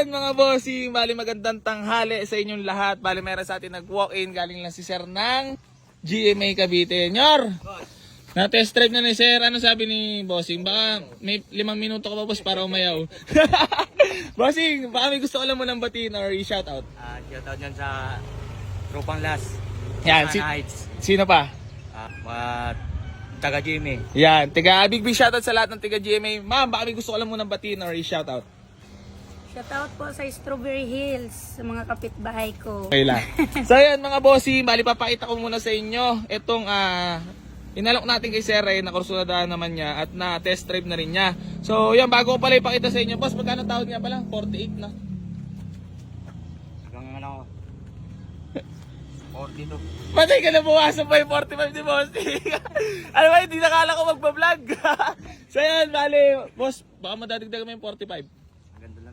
yun mga bossing, bali magandang tanghali sa inyong lahat. Bali meron sa atin nag-walk-in, galing lang si Sir ng GMA Cavite. Nyor! Na-test drive na ni Sir. Ano sabi ni Bossing? Baka may limang minuto ka pa boss para umayaw. bossing, baka may gusto ka lang mo ng batiin or i-shoutout. Ah, shoutout yan sa Tropang Las. Yan, si, Heights. sino pa? Ah, mga taga Jimmy. Yan, tiga big big shoutout sa lahat ng tiga GMA. Ma'am, baka may gusto ka lang mo ng batiin or i-shoutout. Shoutout po sa Strawberry Hills, sa mga kapitbahay ko. Okay lang. so yan mga bossy, bali papakita ko muna sa inyo itong ah inalok natin kay Sir Ray na kursunadaan naman niya at na test drive na rin niya. So yan bago ko pala ipakita sa inyo, boss magkano tawad niya pala? 48 na. Hanggang ano, 42. Patay ka na buwasan pa yung 45 ni bossy. ano ba, hindi nakala ko magbablog. so yan, bali, boss, baka madadagdag mo yung 45. Ganda lang.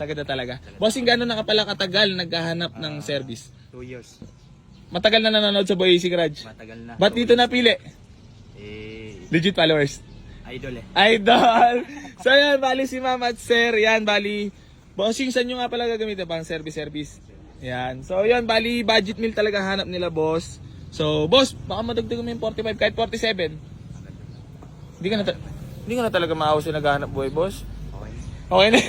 Sagad na talaga. Bossing gano'n na ka pala katagal naghahanap ng service? 2 years. Matagal na nanonood sa Boy Easy Garage. Matagal na. Ba't dito napili? Eh, Legit followers. idol eh. Idol! So yan, bali si Mama at Sir. Yan, bali. Bossing, saan nyo nga pala gagamitin? Pang service-service. Yan. So yan, bali budget meal talaga hanap nila, boss. So, boss, baka madagdagan mo yung 45 kahit 47. Hindi ka na, ta- hindi ka na talaga maawas yung naghahanap buhay, boss. Okay. Na.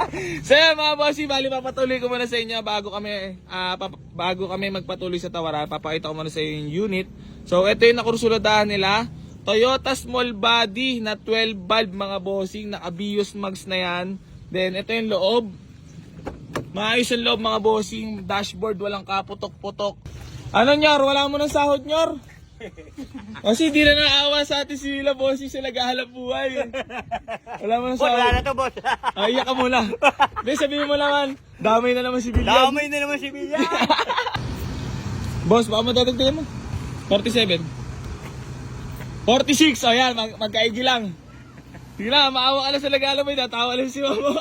so yan mga bossy, bali papatuloy ko muna sa inyo bago kami pap- bago kami magpatuloy sa Tawara, papakita ko muna sa inyo yung unit. So ito yung nakursuladahan nila. Toyota small body na 12 valve mga bossing, na Abios mags na yan. Then ito yung loob. Maayos yung loob mga bossing, dashboard walang kaputok-putok. Ano nyor, wala mo ng sahod nyor? Kasi di na naawa sa atin sila bossing sa naghahalap buhay. Wala mo ng Boss, wala na to, boss. Ay, iyak ka muna. Hindi, sabihin mo naman, damay na naman si Billion. Damay na naman si Bilya. Boss, baka madadagdagan mo. 47. 46, o yan, mag magkaigi lang. Sige na, maawa ka na sa Lagala mo, tatawa lang si Mama.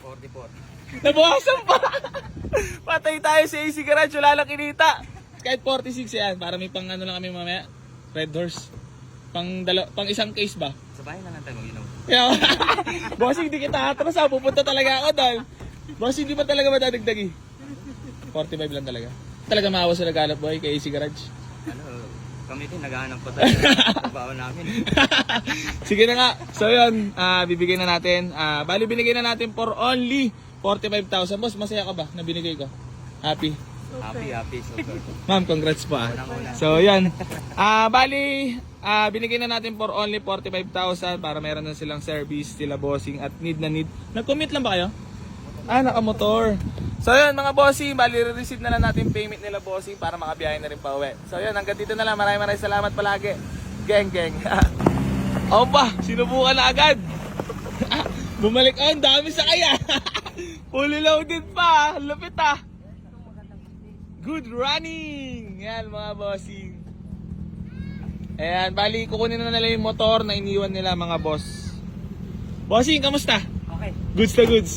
44. Nabuhasan pa. Patay tayo sa AC Garage, wala lang kinita. Kahit 46 yan, para may pang ano lang kami mamaya. Red Horse. Pang, dalo, pang isang case ba? Sa bahay na lang tayo mag-inom. Yeah. Bossing, di kita atras ha. Pupunta talaga ako dahil. Bossing, di pa talaga madadagdagi. 45 lang talaga. Talaga maawa sa naghanap boy kay AC Garage. Ano, kami din naghahanap pa tayo trabaho namin. Sige na nga. So yun, ah, bibigyan na natin. Ah, bali binigay na natin for only 45,000. Boss, masaya ka ba na binigay ko? Happy? Happy, happy. Super. Ma'am, congrats pa. ah. So yan. Ah, bali, ah, binigay na natin for only 45,000 para meron na silang service, sila bossing at need na need. Nag-commute lang ba kayo? Ah, nakamotor. So yun mga bossing, bali receive na lang natin payment nila bossing para makabiyahe na rin pa uwi. So yun, hanggang dito na lang. Maraming maraming salamat palagi. Geng, geng. Opa, sinubukan na agad. Bumalik, oh, ang dami sa kaya. Fully loaded pa. Lupit ah. Good running! Yan mga bossing. Ayan, bali kukunin na nila yung motor na iniwan nila mga boss. Bossing, kamusta? Okay. Goods na goods.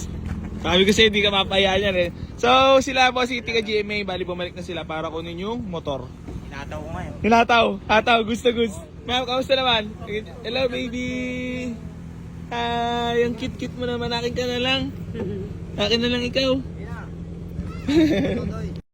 Sabi ko sa'yo, hindi ka mapayaan yan eh. So, sila bossing, tika GMA, bali bumalik na sila para kunin yung motor. Inataw ko ngayon. Hinataw, hataw, goods na goods. Ma'am, kamusta naman? Hello baby! Hi, ang cute-cute mo naman. Akin ka na lang. Akin na lang ikaw.